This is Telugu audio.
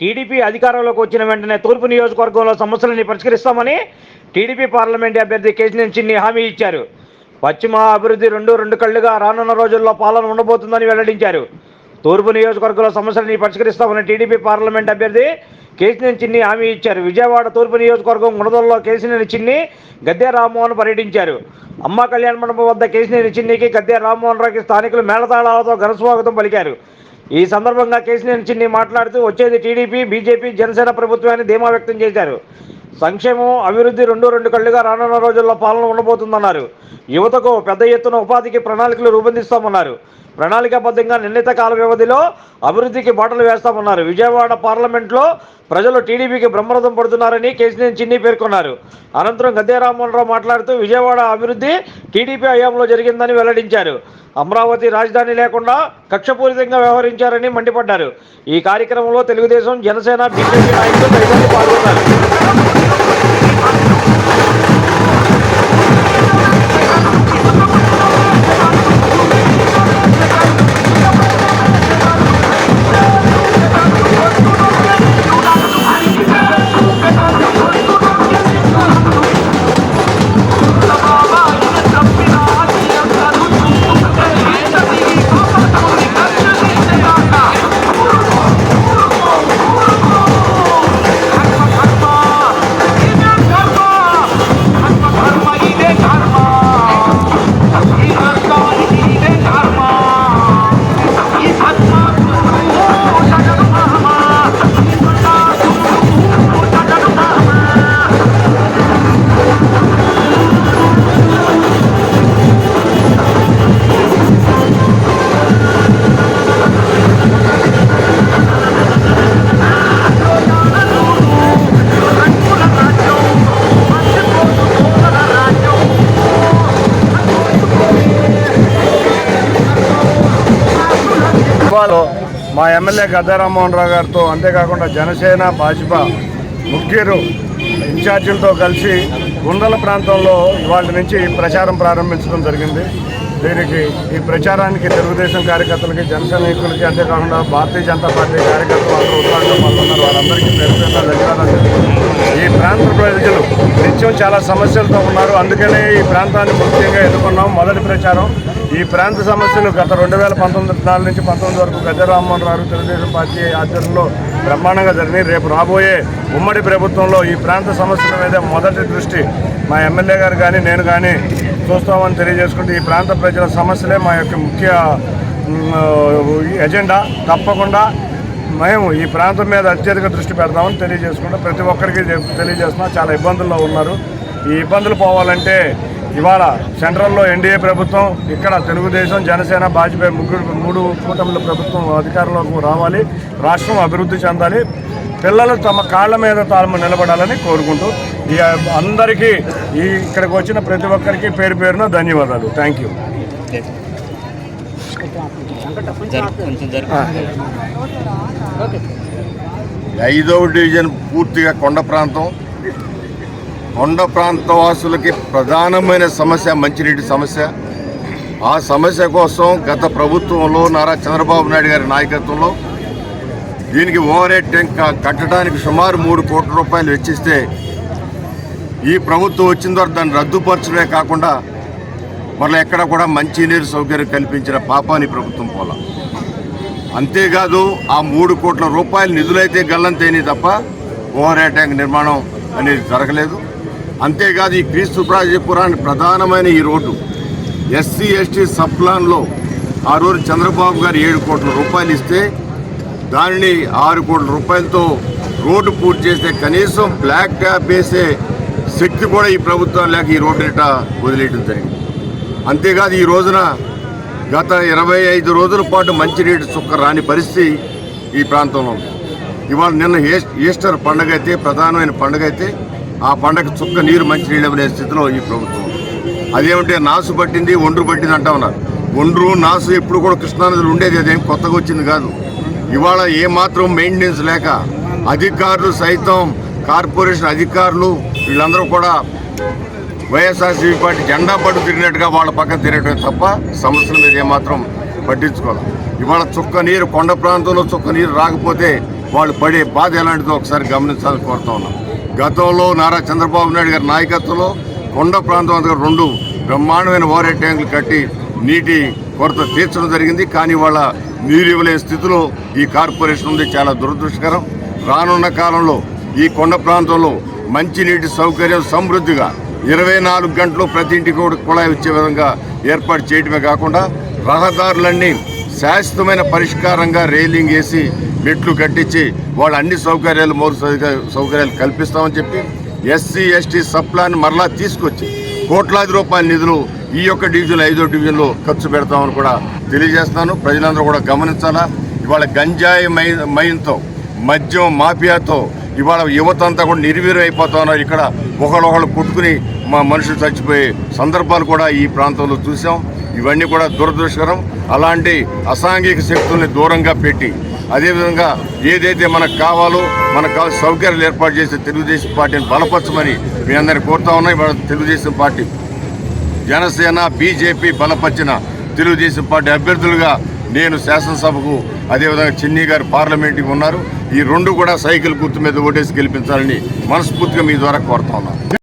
టీడీపీ అధికారంలోకి వచ్చిన వెంటనే తూర్పు నియోజకవర్గంలో సమస్యలని పరిష్కరిస్తామని టీడీపీ పార్లమెంట్ అభ్యర్థి కేసీఎన్ చిన్ని హామీ ఇచ్చారు. పశ్చిమ అభివృద్ధి రెండు రెండు కళ్ళుగా రానున్న రోజుల్లో పాలన ఉండబోతుందని వెల్లడించారు. తూర్పు నియోజకవర్గంలో సమస్యలని పరిష్కరిస్తామని టీడీపీ పార్లమెంట్ అభ్యర్థి కేసీఎన్ చిన్ని హామీ ఇచ్చారు. విజయవాడ తూర్పు నియోజకవర్గం గుణదల్లో కేసీనేని చిన్ని గద్దె రామ్మోహన్ పర్యటించారు. అమ్మ కళ్యాణ మండపం వద్ద కేశినేని చిన్నికి గద్దె రామ్మోహన్ రావుకి స్థానికులు మేళతాళాలతో ఘనస్వాగతం పలికారు. ఈ సందర్భంగా కేసీఆర్ చిన్ని మాట్లాడుతూ వచ్చేది టీడీపీ బీజేపీ జనసేన ప్రభుత్వాన్ని ధీమా వ్యక్తం చేశారు. సంక్షేమం అభివృద్ధి రెండు రెండు కళ్ళుగా రానున్న రోజుల్లో పాలన ఉండబోతుందన్నారు. యువతకు పెద్ద ఎత్తున ఉపాధికి ప్రణాళికలు రూపొందిస్తామన్నారు. ప్రణాళికాబద్ధంగా నిర్ణీత కాల వ్యవధిలో అభివృద్ధికి బాటలు వేస్తామన్నారు. విజయవాడ పార్లమెంట్లో ప్రజలు టీడీపీకి బ్రహ్మరథం పడుతున్నారని కేసీఆర్ చిన్ని పేర్కొన్నారు. అనంతరం గద్దే రామ్మోహన్ రావు మాట్లాడుతూ విజయవాడ అభివృద్ధి టీడీపీ హయాంలో జరిగిందని వెల్లడించారు. అమరావతి రాజధాని లేకుండా కక్షపూరితంగా వ్యవహరించారని మండిపడ్డారు. ఈ కార్యక్రమంలో తెలుగుదేశం జనసేన బీజేపీ నాయకులు పాల్గొన్నారు. ఇవాళ మా ఎమ్మెల్యే గద్దా రామ్మోహన్ రావు గారితో అంతేకాకుండా జనసేన భాజపా ముఖ్యులు ఇన్ఛార్జీలతో కలిసి గుండల ప్రాంతంలో ఇవాళ నుంచి ప్రచారం ప్రారంభించడం జరిగింది. దీనికి ఈ ప్రచారానికి తెలుగుదేశం కార్యకర్తలకి జన సైనికులకి అంతేకాకుండా భారతీయ జనతా పార్టీ కార్యకర్తలు అందరూ ఉత్సాహంగా పాల్గొన్నారు. వారందరికీ పేరు ధన్యవాదాలు ఈ ప్రాంత ప్రజలు నిత్యం చాలా సమస్యలతో ఉన్నారు. అందుకనే ఈ ప్రాంతాన్ని ముఖ్యంగా ఎదుర్కొన్నాం. మొదటి ప్రచారం. ఈ ప్రాంత సమస్యలు గత రెండు వేల పంతొమ్మిది నాలుగు నుంచి పంతొమ్మిది వరకు గద్దె రామ్మోహన్ రావు తెలుగుదేశం పార్టీ ఆధ్వర్యంలో బ్రహ్మాండంగా జరిగినాయి. రేపు రాబోయే ఉమ్మడి ప్రభుత్వంలో ఈ ప్రాంత సమస్యల మీద మొదటి దృష్టి మా ఎమ్మెల్యే గారు కానీ నేను కానీ చూస్తామని తెలియజేసుకుంటూ ఈ ప్రాంత ప్రజల సమస్యలే మా యొక్క ముఖ్య ఎజెండా. తప్పకుండా మేము ఈ ప్రాంతం మీద అత్యధిక దృష్టి పెడతామని తెలియజేసుకుంటూ ప్రతి ఒక్కరికి తెలియజేస్తున్నా. చాలా ఇబ్బందుల్లో ఉన్నారు. ఈ ఇబ్బందులు పోవాలంటే ఇవాళ సెంట్రల్లో ఎన్డీఏ ప్రభుత్వం ఇక్కడ తెలుగుదేశం జనసేన భాజపా ముగ్గురు మూడు కూటమిల ప్రభుత్వం అధికారంలోకి రావాలి రాష్ట్రం అభివృద్ధి చెందాలి పిల్లలు తమ కాళ్ళ మీద తాము నిలబడాలని కోరుకుంటూ ఈ అందరికీ ఈ ఇక్కడికి వచ్చిన ప్రతి ఒక్కరికి పేరు పేరున ధన్యవాదాలు. థ్యాంక్ యూ ఐదవ డివిజన్ పూర్తిగా కొండ ప్రాంతం. కొండ ప్రాంత వాసులకి ప్రధానమైన సమస్య మంచినీటి సమస్య. ఆ సమస్య కోసం గత ప్రభుత్వంలో నారా చంద్రబాబు నాయుడు గారి నాయకత్వంలో దీనికి ఓవర్ హెడ్ ట్యాంక్ కట్టడానికి సుమారు మూడు కోట్ల రూపాయలు వెచ్చిస్తే ఈ ప్రభుత్వం వచ్చిన తర్వాత దాన్ని రద్దుపరచడమే కాకుండా మళ్ళీ ఎక్కడ కూడా మంచినీరు సౌకర్యం కల్పించిన పాపాని ప్రభుత్వం పోలా. అంతేకాదు ఆ మూడు కోట్ల రూపాయల నిధులైతే గల్లంతేని తప్ప ఓవర్ హెడ్ ట్యాంక్ నిర్మాణం అనేది జరగలేదు. అంతేకాదు ఈ క్రీస్తు ప్రాజపురానికి ప్రధానమైన ఈ రోడ్డు. ఎస్సీ ఎస్టీ సబ్ ప్లాన్లో ఆ రోజు చంద్రబాబు గారు ఏడు కోట్ల రూపాయలు ఇస్తే దానిని ఆరు కోట్ల రూపాయలతో రోడ్డు పూర్తి చేస్తే కనీసం బ్లాక్ ట్యాప్ వేసే శక్తి కూడా ఈ ప్రభుత్వం లేక ఈ రోడ్డు ఇట వదిలేయడం జరిగింది. అంతేకాదు ఈ రోజున గత ఇరవై ఐదు రోజుల పాటు మంచినీటి చుక్క రాని పరిస్థితి ఈ ప్రాంతంలో ఉంది. ఇవాళ నిన్న ఈస్టర్ పండగ అయితే ప్రధానమైన పండగ అయితే ఆ పండగ చుక్క నీరు మంచినీళ్ళు అనే స్థితిలో ఈ ప్రభుత్వం. అదేమంటే నాసు పట్టింది ఒండ్రు పట్టింది అంటా ఉన్నారు. ఒండ్రు నాసు ఎప్పుడు కూడా కృష్ణానదిలో ఉండేది అదేం కొత్తగా వచ్చింది కాదు. ఇవాళ ఏమాత్రం మెయింటెనెన్స్ లేక అధికారులు సైతం కార్పొరేషన్ అధికారులు వీళ్ళందరూ కూడా వైఎస్ఆర్సీపీ పార్టీ జెండా పట్టు తిరిగినట్టుగా వాళ్ళ పక్కన తిరగటమే తప్ప సమస్యల మీద ఏమాత్రం పట్టించుకోవాలి. ఇవాళ చుక్క నీరు కొండ ప్రాంతంలో చుక్క నీరు రాకపోతే వాళ్ళు పడే బాధ ఎలాంటిదో ఒకసారి గమనించాలని కోరుతా ఉన్నాం. గతంలో నారా చంద్రబాబు నాయుడు గారి నాయకత్వంలో కొండ ప్రాంతం అంతా రెండు బ్రహ్మాండమైన ఓవర్ ట్యాంకులు కట్టి నీటి కొరత తీర్చడం జరిగింది. కానీ వాళ్ళ నీరు ఇవ్వలేని స్థితిలో ఈ కార్పొరేషన్ ఉంది. చాలా దురదృష్టకరం. రానున్న కాలంలో ఈ కొండ ప్రాంతంలో మంచినీటి సౌకర్యం సమృద్ధిగా ఇరవై నాలుగు గంటలు ప్రతి ఇంటికి కూడా కుళాయి వచ్చే విధంగా ఏర్పాటు చేయడమే కాకుండా రహదారులన్నీ శాశ్వతమైన పరిష్కారంగా రైలింగ్ వేసి మెట్లు కట్టించి వాళ్ళ అన్ని సౌకర్యాలు మౌరు సౌకర్యాలు కల్పిస్తామని చెప్పి ఎస్సీ ఎస్టీ సప్లాన్ని మరలా తీసుకొచ్చి కోట్లాది రూపాయల నిధులు ఈ యొక్క డివిజన్ ఐదో డివిజన్లో ఖర్చు పెడతామని కూడా తెలియజేస్తాను ప్రజలందరూ కూడా గమనించాలా? ఇవాళ గంజాయి మై మైన్తో మద్యం మాఫియాతో ఇవాళ యువత అంతా కూడా నిర్వీర్యం అయిపోతా ఉన్నారు. ఇక్కడ ఒకళ్ళొకళ్ళు కొట్టుకుని మా మనుషులు చచ్చిపోయే సందర్భాలు కూడా ఈ ప్రాంతంలో చూసాం. ఇవన్నీ కూడా దురదృష్టకరం. అలాంటి అసాంఘిక శక్తుల్ని దూరంగా పెట్టి అదేవిధంగా ఏదైతే మనకు కావాలో మనకు కావాల్సిన సౌకర్యాలు ఏర్పాటు చేసే తెలుగుదేశం పార్టీని బలపరచమని మీ అందరిని కోరుతా ఉన్నాయి తెలుగుదేశం పార్టీ జనసేన బీజేపీ బలపరిచిన తెలుగుదేశం పార్టీ అభ్యర్థులుగా నేను శాసనసభకు అదేవిధంగా చిన్ని గారు పార్లమెంట్కి ఉన్నారు. ఈ రెండు కూడా సైకిల్ గుర్తు మీద ఓటేసి గెలిపించాలని మనస్ఫూర్తిగా మీ ద్వారా కోరుతా ఉన్నాను